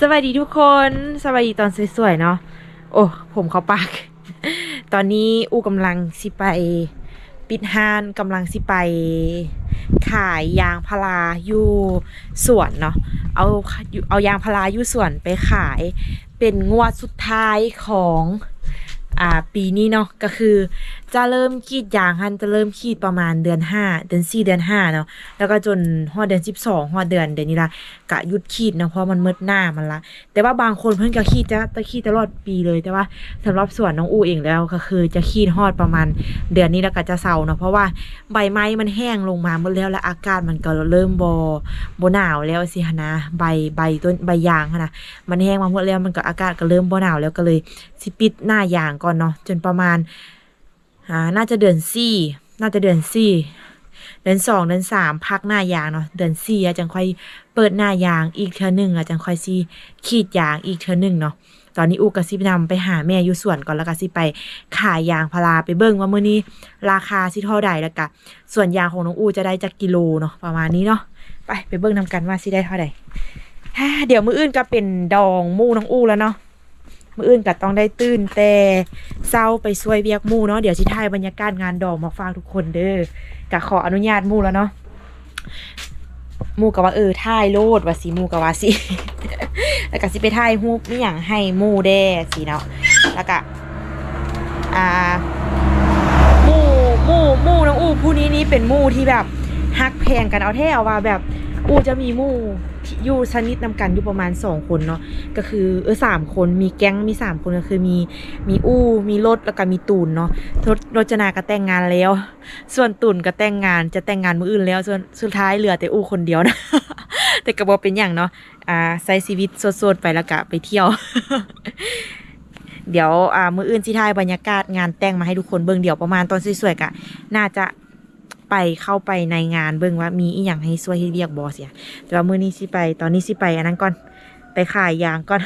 สวัสดีทุกคน สวัสดีตอนสวยๆเนาะ โอ้ ผมเขาปาก ตอนนี้อูกำลังสิไป ปิดห้านกำลังสิไป ขายยางพาราอยู่สวนเนาะ เอาเอายางพาราอยู่สวนไปขายเป็นงวดสุดท้ายของอ่าปีนี้เนาะก็คือ จะเริ่มขีดยางฮันจะเริ่มขีดประมาณเดือนห้าเดือนสี่เดือนห้าเนาะแล้วก็จนฮอดเดือนสิบสองฮอดเดือนเดือนนี้ละกะหยุดขีดเนาะเพราะมันมืดหน้ามันละ แต่ว่าบางคนเพิ่นก็ขีดจะตะขีดตลอดปีเลยแต่ว่าสำหรับส่วนน้องอูเองแล้วก็คือจะขีดฮอดประมาณเดือนนี้แล้วก็จะเศร้าเนาะเพราะว่าใบไม้มันแห้งลงมาหมดแล้วและอากาศมันก็เริ่มบบ่หนาวแล้วสิหนนะใบใบต้นใบยางนะมันแห้งมาหมดแล้วมันก็อากาศก็เริ่มบ่หนาวแล้วก็เลยสิปิดหน้ายางก่อนเนาะจนประมาณ อ่าน่าจะเดือนสี่ น่าจะเดือนสี่ เดือนสองเดือนสามพักหน้ายางเนาะ เดือนสี่อะจังค่อยเปิดหน้ายางอีกเทือหนึ่งอะจังค่อยซีขีดยางอีกเทือหนึ่งเนาะตอนนี้อูกสิบนำไปหาแม่อยู่สวนก่อนแล้วก็สิไปขายยางพาราไปเบิ่งว่ามื้อนี้ราคาสิเท่าใดแล้วก็ส่วนยางของน้องอูจะได้จักกิโลเนาะประมาณนี้เนาะไปไปเบิ่งนำกันว่าสิได้เท่าใดเดี๋ยวมื้ออื่นก็เป็นดองมู่น้องอูแล้วเนาะ มื้ออื่นก็ต้องได้ตื่นแต่เช้าไปช่วยเวียกมู่เนาะเดี๋ยวสิถ่ายบรรยากาศงานดองมาฝากทุกคนเด้อก็ขออนุญาตมู่แล้วเนาะมู่ก็ว่าเออถ่ายโลดว่าสิมู่ก็ว่าสิแล้วก็สิไปถ่ายรูปนี่อย่างให้มู่แด้สิเนาะแล้วก็อ่ามู่มู่มู่น้องอู้ผู้นี้นี่เป็นมู่ที่แบบฮักแพงกันเอาแท้เอาว่าแบบ อูจะมีมู่อยู่สนิทนำกันอยู่ประมาณสองคนเนาะก็คือเออสามคนมีแก๊งมีสามคนก็คือมีมีอู้มีรถแล้วก็มีตูนเนาะรถรจนาก็แต่งงานแล้ว ส่วนตุนก็แต่งงานจะแต่งงานมืออื่นแล้วส่วนสุดท้ายเหลือแต่อู้คนเดียวนะแต่ก็บอกเป็นอย่างเนาะอ่าใช้ชีวิตโสดๆไปแล้วก็ไปเที่ยว เดี๋ยวอ่ามืออื่นสิถ่ายบรรยากาศงานแต่งมาให้ทุกคนเบิ่งเดี๋ยวประมาณตอนสวยๆกะน่าจะ ไปเข้าไปในงานเบิ่งว่ามีอีหยังให้สวยให้เรียกบอเสียแต่ว่ามื้อนี้สิไป ตอนนี้สิไปอันนั้นก่อน ไปขายยางก่อน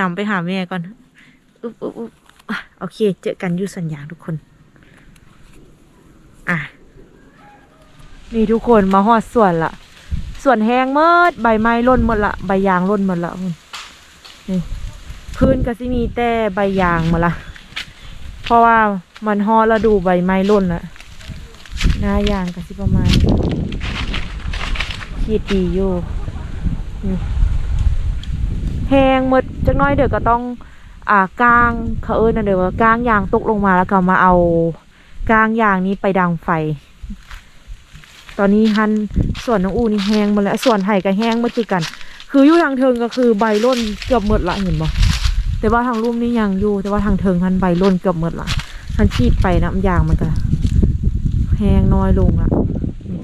นำไปหาแม่ก่อนอุ๊บอุ๊บอุ๊บโอเค เจอกันอยู่สัญญาทุกคน อะนี่ทุกคนมาฮอดสวนละส่วนแห้งเมดใบไม้ร่นหมดละใบยางร่นหมดละนี่พื้นก็สิมีแต่ใบยางหมดละเพราะว่ามันฮอดแล้วดูใบไม้ร่นละ หน้ายางก็สิประมาณขีดดีอยู่แหงหมดจักน้อยเดี๋ยวก็ต้อง อ่ากางเขาเอิ้นนะเดี๋ยวว่ากางยางตกลงมาแล้วก็มาเอากางยางนี้ไปดังไฟ ตอนนี้ฮันส่วนน้องอูนี่แห้งหมาแล้วส่วนไห่ก็แห้งหมาคือกัน คืออยู่ทางเทิงก็คือใบร่นเกือบหมดละเห็นบ่แต่ว่าทางลุ่มนี่ยังอยู่ แต่ว่าทางเทิงฮันใบร่นเกือบหมดละฮันชีดไปน้ำยางมันก็ แหงน้อยลงละนี่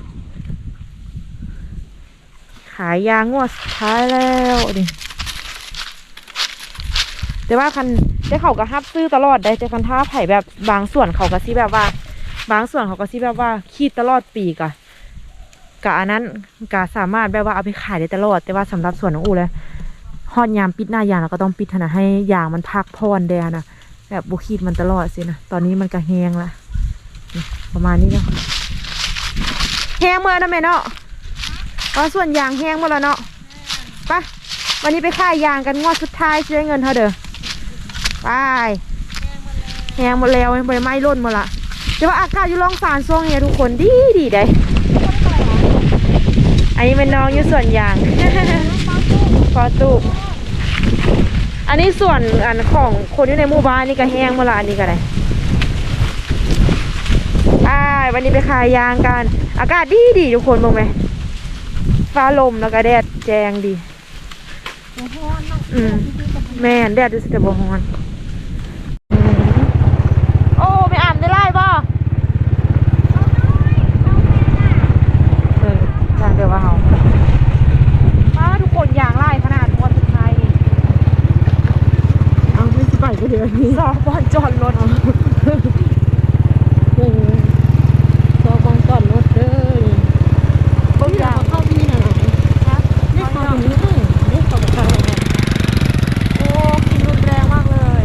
ขายยางงวดสุดท้ายแล้วนี่แต่ว่าคันได้เขาก็ฮับซื้อตลอดได้แต่คันท่าไผ่แบบบางส่วนเขาก็สิแบบว่า บางส่วนเขาก็สิแบบว่าขีดตลอดปีก่ะกะอันนั้นกะสามารถแบบว่าเอาไปขายได้ตลอด แต่ว่าสำหรับส่วนของอูเลยฮอดยามปิดหน้ายางเราก็ต้องปิดนะให้ยางมันพักพรแดนะแบบบุคีดมันตลอดสินะตอนนี้มันก็แห้งละ ประมาณนี้เนาะแห้งเมื่อนะแม่เนาะเอาส่วนยางแห้งหมดแล้วเนาะไปวันนี้ไปขายยางกันงวดสุดท้ายช่วยเงินเท่าเด้อไปแห้งหมดแล้วใบไม้ร่นหมดละแต่ว่าอากาศอยู่ร่องฝานช่วงนี้ทุกคนดีดีได้อันนี้เป็นน้องอยู่ส่วนยางพอตูบอันนี้ส่วนอันของคนที่ในหมู่บ้านนี่ก็แห้งหมาละอันนี้ก็ได้อ่า วันนี้ไปขายยางกัน อากาศดีดีทุกคนมองไหมฟ้าลมแล้วก็แดดแจงดี อืมแม่นแดดดูสิแต่บ่ฮ้อนอืมโอ้ไม่อ่านได้ไล่บ่เออจางเดียวว่าเฮามาทุกคนอย่างไล่ขนาดวันสุดท้ายนี่เอาไม่สิไปก็เดี๋ยวนี้สองบอลจอดรถ โอ้โหตัวบองก่อนรถเด้อ บางอ อยา ย่าก ง เข้าที่ไหนได้เข้าตรงนี้ได้ได้เข้าตรงนี้ โอ้กินรุนแรงมากเลย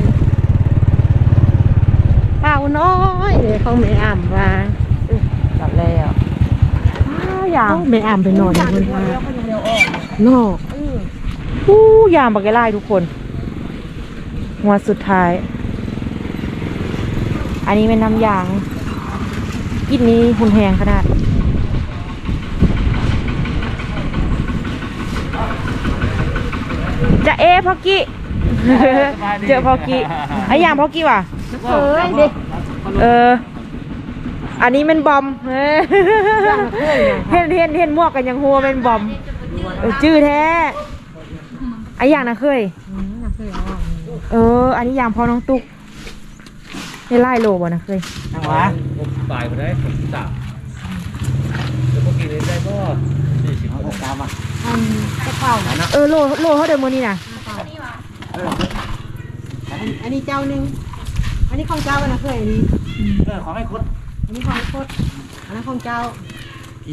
เปล่าน้อยเดี๋ยวเขาไม่อ่ำว่า จัดแล้วอ้าวอ ย่างไม่อ่ำไปนอนอย่างคนเดียวว่าเดียวคนเดียวออกนอกอืออู้ยามบักไก่ไล่ทุกคนหัวดสุดท้าย อันนี้เป็นน้ำยางกลินนี้หุนแหงขนาดจะเอพอกี้เจอพอกี้ไอ้ยามพอกี้ว่ะเอ้ยเด็กเอ ออันนี้เป็นบอมเออเห็นเห็นเห็นหมวกกันยังหัวเป็นบอมเออจื้อแท้ไอ้อย่างนะเคยเออ อันนี้ยามพอน้องตุกได้ไล่โลบ่นะเคยทางวะผมบ่ายมาได้ผมจับแล้วพวกกินได้ก็สี่สิบหกกรัมอะอันกระเป๋าเออโลโลเขาเดิมมือนี่นะอันนี้เจ้าหนึ่งอันนี้ของเจ้าอันนะเคยอันนี้เออขอให้คด อันนี้ของโคตรอันนั้นของเจ้า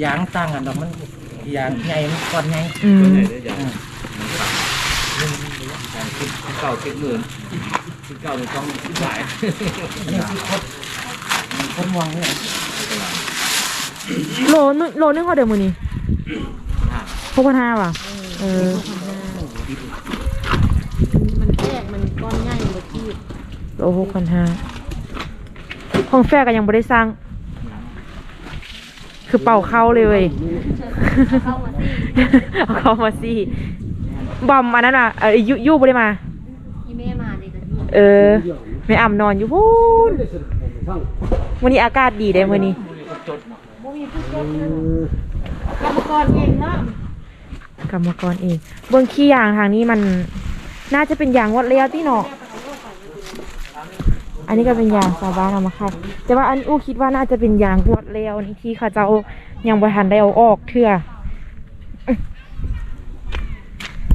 ยางตั้งกันดอกมันยางใหญ่มันก้อนใหญ่อืมเก่าเก็บหมื่นเก่าหนึ่งต้องหลายอันนี้คือคดคดมองเนี่ยโลนึงโลนึงเขาเดิมมือนี่หกพันห้าว่ะเออมันแยกมันก้อนง่ายเลยที่โลหกพันห้าของแฟก็ยังไม่ได้สร้าง คือเป่าเข้าเลยเว้ยเข้ามาสิเอาเข้ามาสิบอมอันนั้นอะเออยุยุบ่ได้มาอีแม่มาเลยกันเออไม่อ่ำนอนอยู่พูนวันนี้อากาศดีเด้วันนี้บ่มีผู้ชมนะกรรมกรเองเนาะกรรมกรเอง เบื้องขี้ยางทางนี้มัน น่าจะเป็นยางวัดเลี้ยวที่เนาะ อันนี้ก็เป็นยางชาวบ้านเอามาคัดแต่ว่าอันอู้คิดว่าน่าจะเป็นยางวัดเลี้ยวนี่ที่เขาเจ้ายังบ่ทันได้เอาออกเทื่อก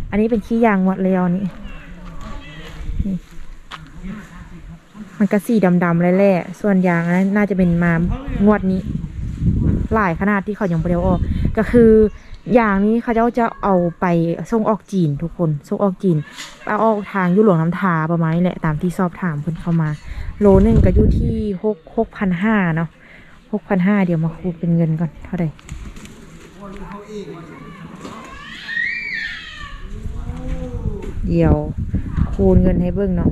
อันนี้เป็นขี้ยางวัดเลี้ยวนี่มันก็สีดำๆแหล่ๆส่วนยางนั้นน่าจะเป็นมางวดนี้ หลายขนาดที่เขายังไม่ได้ออก ก็คืออย่างนี้เขาเจ้าจะเอาไปส่งออกจีนทุกคนส่งออกจีนเอาออกทางยุหลวงน้ำทาประมาณนี้แหละตามที่สอบถามเพิ่นเข้ามา โลหนึ่งก็อยู่ที่หกหกพันห้าเนาะหกพันห้าเดี๋ยวมาคูณเป็นเงินก่อนเท่าไหร่เดี๋ยวคูณเงินให้เบิ่งเนาะ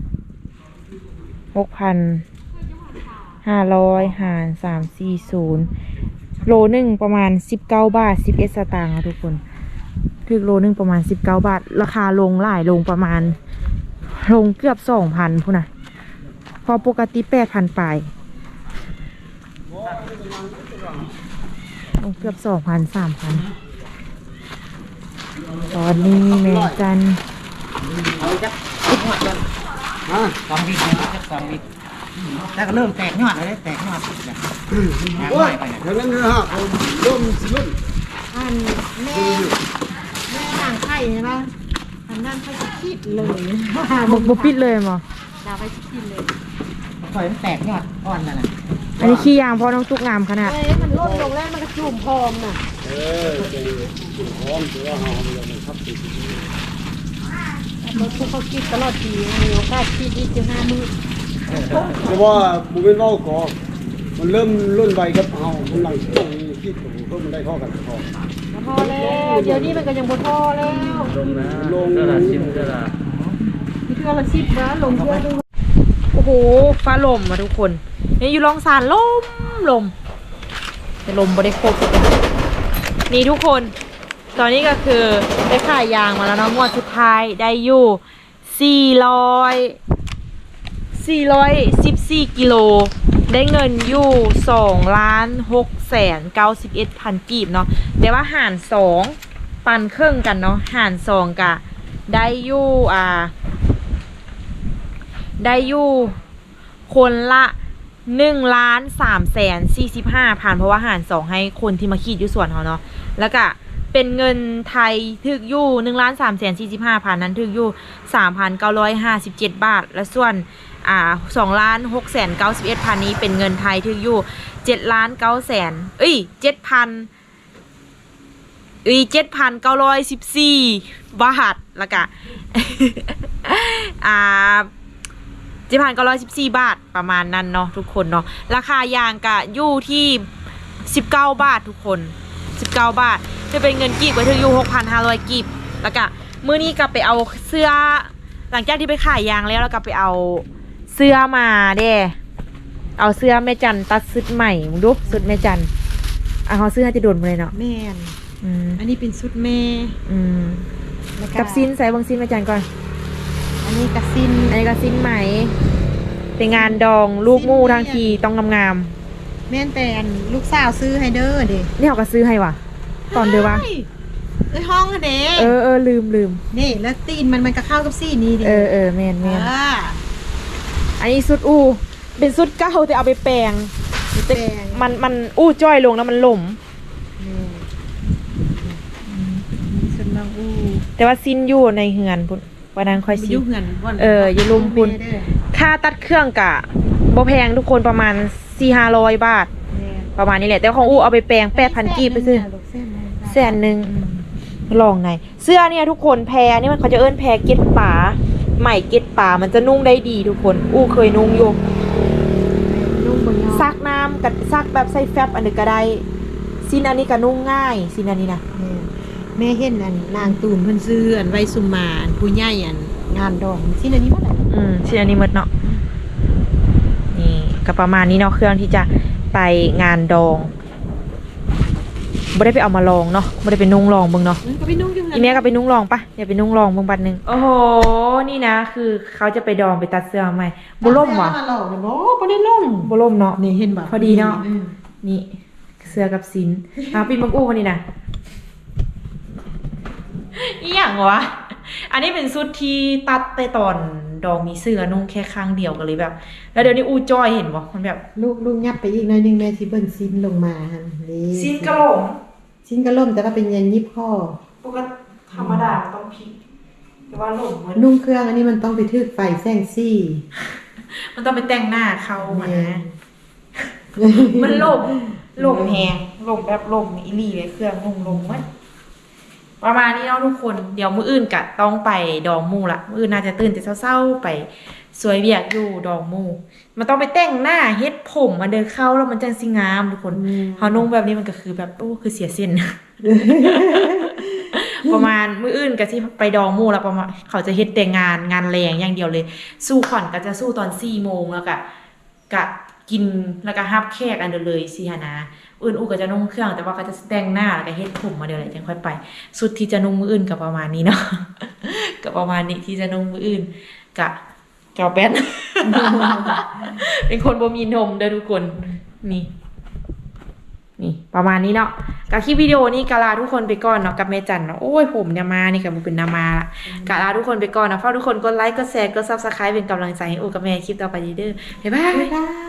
หกพันห้าร้อยหารสามสี่ศูนย์โลหนึ่งประมาณสิบเก้าบาทสิบเอสตางค์ค่ะทุกคนถึกโลหนึ่งประมาณสิบเก้าบาท ราคาลงหลายลงประมาณ ลงเกือบสองพันพูนนะ พอปกติแปดพันปลายลงเกือบสองพันสามพันตอนนี้แม่จันเอาจักสองวิจักสองวิแล้วก็เริ่มแตกยอดเลยแตกยอดเนี่ยยางโอ้ใหยม่ไปเนี่ยเดี๋ยวนั้นนะฮะเขาร่มสิร่มอันแม่แม่นางไข่ใช่ปะอันนั้นเขาจะคิดเลยบกบปิดเลยมั้ง ดาวไปคิดเลยปล่อยมันแตกยอดอ่อนนั่นน่ะอันนี้ขี้ยางเพราะน้องตุ๊กงามขนาดเอ้ยมันลดลงแล้วมันก็จุ่มพร้อมน่ะเออจะกินพร้อมตัวเฮาเลยนะครับสิรถพวกเขาคิดตลอดปีมีโอกาสคิดอีกจะห้ามือแต่ว่าบ่เป็นเว้าก่อมันเริ่มรุ่นใบกับเฮามันหลังต้องมีคิดของเพิ่มมันได้เท่ากันพอพอแล้ว เดี๋ยวนี้มันก็ยังบ่พอแล้วลงนะลงเด้อละชิมเด้อละ มีเทื่อละสิบนะลงเทือหนึงโอ้โหฟ้าลมอะทุกคนนี่อยู่ลองสารลมลมแต่ลมบ่ได้ครบนี่ทุกคน ตอนนี้ก็คือได้ขายยางมาแล้วเนาะงวดสุดท้ายได้อยู่400 414กิโลได้เงินอยู่2ล้าน6แสน91พันกีบเนาะแต่ว่าหาร2ปันเครื่องกันเนาะหาร2กะได้อยู่อ่า ได้อยู่คนละหนึ่งล้านสามแสนสี่สิบห้าพันเพราะว่าหารสองให้คนที่มาขีดอยู่ส่วนเขาเนาะแล้วก็เป็นเงินไทยถึกอยู่หนึ่งล้านสามแสนสี่สิบห้าพันนั้นถึกอยู่สามพันเก้าร้อยห้าสิบเจ็ดบาท และส่วนอ่าสองล้านหกแสนเก้าสิบเอ็ดพันนี้เป็นเงินไทยถึกอยู่เจ็ดล้านเก้าแสนเอ้ยเจ็ดพันเอ้ยเจ็ดพันเก้าร้อยสิบสี่บาทแล้วก็อ่า เจ็ดพันเก้าร้อยสิบสี่บาทประมาณนั้นเนาะทุกคนเนาะราคายางกะอยู่ที่สิบเก้าบาททุกคนสิบเก้าบาทจะเป็นเงินกีบก็ถึงอยู่หกพันห้าร้อยกีบแล้วก็มื้อนี้กลับไปเอาเสื้อ หลังจากที่ไปขายยางแล้วแล้วกลับไปเอาเสื้อมาเด้เอาเสื้อแม่จันตัดสุดใหม่มึงดูสุดแม่จันอะเขาเสื้อจะโดนมาเลยเนาะแม่นอืมอันนี้เป็นชุดแม่อืมแล้วกับซินใส่เบางซินแม่จันก่อน อันนี้กับซินอันนี้ก็ซินไหมเป็นงานดองลูกหมู่ทางทีต้องงามแม่นแต่อันลูกสาวซื้อให้เด้อเด้ๆนี่เขาก็ซื้อให้ว่ะ ตอนเดียววะ ฮ้เอ้ยห้องอะเด้เออเออลืมลืมนี่แล้วตีนมันมันก็เข้ากับซี่นี้เด้เออเออแมนแมนอ่าอันนี้สุดอู้เป็นสุดเก่าแต่เอาไปแปลง แปลงมันมันอู้จ้อยลงแล้วมันหล่ม นี่ชุดน้องอู้แต่ว่าซินอยู่ในเหือนพุ่น วันนั้นค่อยไปซิยุ่งเงินบ่นเอออยู่ลุมพุนแม่เด้อค่าตัดเครื่องกะบ่แพงทุกคนประมาณสี่ห้าร้อยบาทแม่ประมาณนี้แหละ แต่ของอู้เอาไปแปลงแปดพันกีบไปซื้อแสนหนึ่งลองไหนอยเสื้อเนี่ยทุกคนแพรนี่มันเขาจะเอิ้นแพรเก็ตป่าใหม่เก็ตป่ามันจะนุ่งได้ดีทุกคน อู้เคยนุ่งอยู่นุ่งบนยอซักน้ำกับซักแบบใส่แฟบอันนี้ก็ได้ซินอันนี้ก็นุ่งง่ายซินอันนี้นะ แม่แม่เห็นอันนางตูนเพิ่นซื้ออันไว้สุมมาอันผู้ใหญ่อันงานดองที่อันนี้บ่ได้อืมซินอันนี้หมดเนาะนี่ก็ประมาณนี้เนาะเครื่องที่จะไปงานดองไม่ได้ไปเอามาลองเนาะไม่ได้ไปนุ่งลองเบิ่งเนาะมันก็ไปนุ่งอยู่อีเมียก็ไปนุ่งลองปะอย่าไปนุ่งลองเบิ่งบัดหนึงโอ้โหนี่นะ คือเขาจะไปดองไปตัดเสื้อใหม่บุล่มวะมาหลอกเนี่ยบ่บ่ได้ล่มบุล่มเนาะนี่เห็นบ่พอดีเนาะอืมนี่เสื้อกับซินเอาปีนบังอู้มานี่นะ อีหยังวะ อันนี้เป็นชุดที่ตัดแต่ตอนดองมีเสื้อนุ่งแค่ข้างเดียวกันเลยแบบ แล้วเดี๋ยวนี้อู้จอยเห็นบ่มันแบบลูกลูกยับไปอีกหน่อยหนึงแม่สิเบิ่งซินลงมาหั่นนี่ซินกระโหลงซินก็ล่มแต่ว่าเป็นยันยิบข้อ ปกติธรรมดามันต้องพลิกแต่ว่าหลงมันนุ่งเครื่องอันนี้มันต้องไปทึกไฟแสงซี่มันต้องไปแต่งหน้าเขามาแม่มันลมลมแหงลมแบบลมอีหลีเลยเครื่องลมลมมัน ประมาณนี้เนาะทุกคนเดี๋ยวมื้ออื่นกะต้องไปดองหมูละมื้ออื่นน่าจะตื่นแต่เช้าๆไปสวยเวียกอยู่ดองหมู มันต้องไปแต่งหน้าเฮ็ดผมมาเดินเข้าแล้วมันจังสิงามทุกคนอืมเฮานุ่งแบบนี้มันก็คือแบบโอ้คือเสียเส้นประมาณมื้ออื่นก็สิไปดองหมู่แล้วประมาณเขาจะเฮ็ดแต่งานงานแรงอย่างเดียวเลย สู้ขวัญก็จะสู้ตอน4โมงแล้วก็กะกินแล้วก็ฮับแขกอันเดียวเลยสิหานะ อื่นอูก็จะนุ่งเครื่อง แต่ว่าก็จะแต่งหน้าแล้วก็เฮ็ดผมมาเดี๋ยวเลยจังค่อยไป สุดที่จะนุ่งมืออื่นก็ประมาณนี้เนาะก็ประมาณนี้ที่จะนุ่งมืออื่นกะจอแป๊ดเป็นคนบ่มีนมเด้อทุกคนนี่นี่ประมาณนี้เนาะกับคลิปวิดีโอนี้กาลาทุกคนไปก่อนเนาะกับเมจันเนาะโอ้ยผมเนี่ยมานี่กับบุเป็นนามาละกาลาทุกคนไปก่อนนะฝากทุกคนกดไลค์กดแชร์กดซับสไครป์เป็นกำลังใจให้โอกับแม่คลิปต่อไปเด้อบ๊ายบายบ๊ายบาย